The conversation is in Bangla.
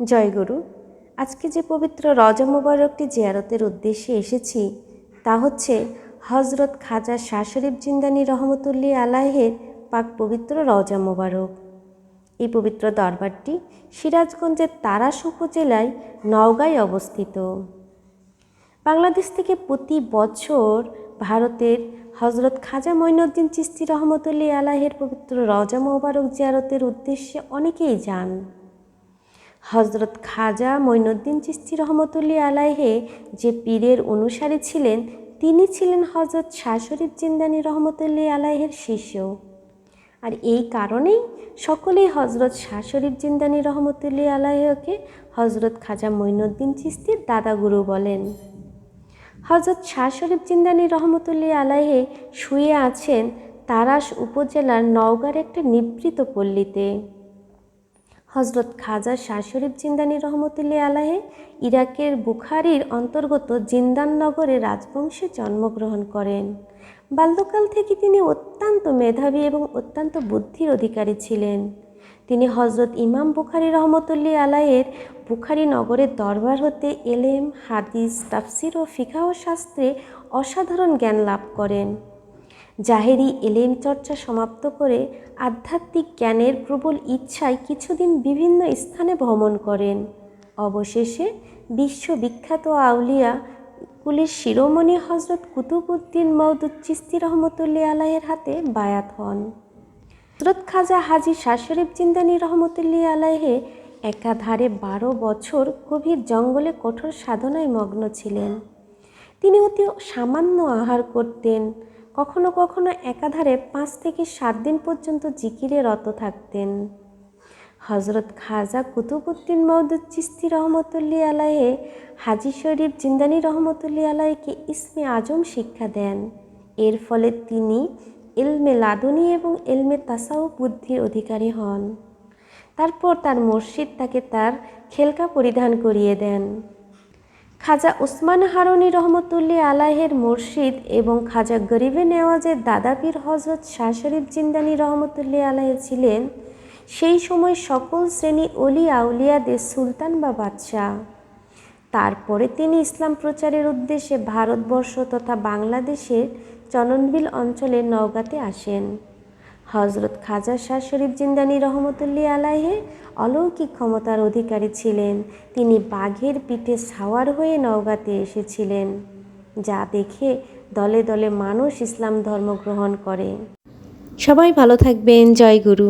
জয়গুরু আজকে যে পবিত্র রজা মোবারকটি জিয়ারতের উদ্দেশ্যে এসেছি, তা হচ্ছে হজরত খাজা শাহ জিন্দানি রহমতুল্লি আলাহের পাক পবিত্র রজা মোবারক। এই পবিত্র দরবারটি সিরাজগঞ্জের তারাস উপজেলায় নওগাঁয় অবস্থিত। বাংলাদেশ থেকে প্রতি বছর ভারতের হজরত খাজা মঈনুদ্দিন চিস্তি রহমতুল্লি আলাহের পবিত্র রজা মোবারক জিয়ারতের উদ্দেশ্যে অনেকেই যান। হজরত খাজা মঈনুদ্দিন চিস্তি রহমতুল্লি আলাইহে যে পীরের অনুসারী ছিলেন, তিনি ছিলেন হজরত শাহ শরীফ জিন্দানি রহমতুল্লি আলাহের শিষ্য। আর এই কারণেই সকলেই হজরত শাহ শরীফ জিন্দানি রহমতুল্লি আলাহকে হজরত খাজা মঈনুদ্দিন চিস্তির দাদাগুরু বলেন। হজরত শাহ শরীফ জিন্দানি রহমতুল্লি আলাহে শুয়ে আছেন তারাস উপজেলার নওগাঁর একটা নিবৃত পল্লীতে। হজরত খাজা শাহ শরীফ জিন্দানি রহমতুল্লি আলাহে ইরাকের বুখারির অন্তর্গত জিন্দান নগরে রাজবংশে জন্মগ্রহণ করেন। বাল্যকাল থেকে তিনি অত্যন্ত মেধাবী এবং অত্যন্ত বুদ্ধির অধিকারী ছিলেন। তিনি হজরত ইমাম বুখারি রহমতুল্লি আলাহের বুখারি নগরের দরবার হতে এলেম, হাদিস, তাফসির ও ফিকাহ শাস্ত্রে অসাধারণ জ্ঞান লাভ করেন। জাহেরি এলেম চর্চা সমাপ্ত করে আধ্যাত্মিক জ্ঞানের প্রবল ইচ্ছায় কিছুদিন বিভিন্ন স্থানে ভ্রমণ করেন। অবশেষে বিশ্ববিখ্যাত আউলিয়া কুলের শিরোমণি হজরত কুতুবুদ্দিন মৌদুদ চিস্তি রহমতুল্লি আলাহের হাতে বায়াত হন। হজরত খাজা হাজি শাহ শরীফ জিন্দানি রহমতুল্লি আলাহে একাধারে বারো বছর গভীর জঙ্গলে কঠোর সাধনায় মগ্ন ছিলেন। তিনি অতি সামান্য আহার করতেন। কখনো কখনো একাধারে পাঁচ থেকে সাত দিন পর্যন্ত জিকিরে রত থাকতেন। হজরত খাজা কুতুবুদ্দিন মৌদুদ চিস্তি রহমতুল্লি আলাহে হাজি শরীফ জিন্দানি রহমতুল্লি আলাইকে ইসমে আজম শিক্ষা দেন। এর ফলে তিনি এলমে লাদুনি এবং এলমে তাসাউ বুদ্ধির অধিকারী হন। তারপর তার মসজিদ তাকে তার খেলকা পরিধান করিয়ে দেন। খাজা উসমান হারুনি রহমতুল্লি আলাহের মুর্শিদ এবং খাজা গরিবে নেওয়াজের দাদাপীর হজরত শাহ শরীফ জিন্দানি রহমতুল্লি আলাহে ছিলেন, সেই সময় সকল শ্রেণি অলি আউলিয়াদের সুলতান বা বাদশাহ। তারপরে তিনি ইসলাম প্রচারের উদ্দেশ্যে ভারতবর্ষ তথা বাংলাদেশের চননবিল অঞ্চলে নওগাঁতে আসেন। হজরত খাজা শাহ শরীফ জিন্দানি রহমতুল্লি আলাহে অলৌকিক ক্ষমতার অধিকারী ছিলেন। তিনি বাঘের পিঠে সাওয়ার হয়ে নওগাঁতে এসেছিলেন, যা দেখে দলে দলে মানুষ ইসলাম ধর্ম গ্রহণ করে। সবাই ভালো থাকবেন। জয় গুরু।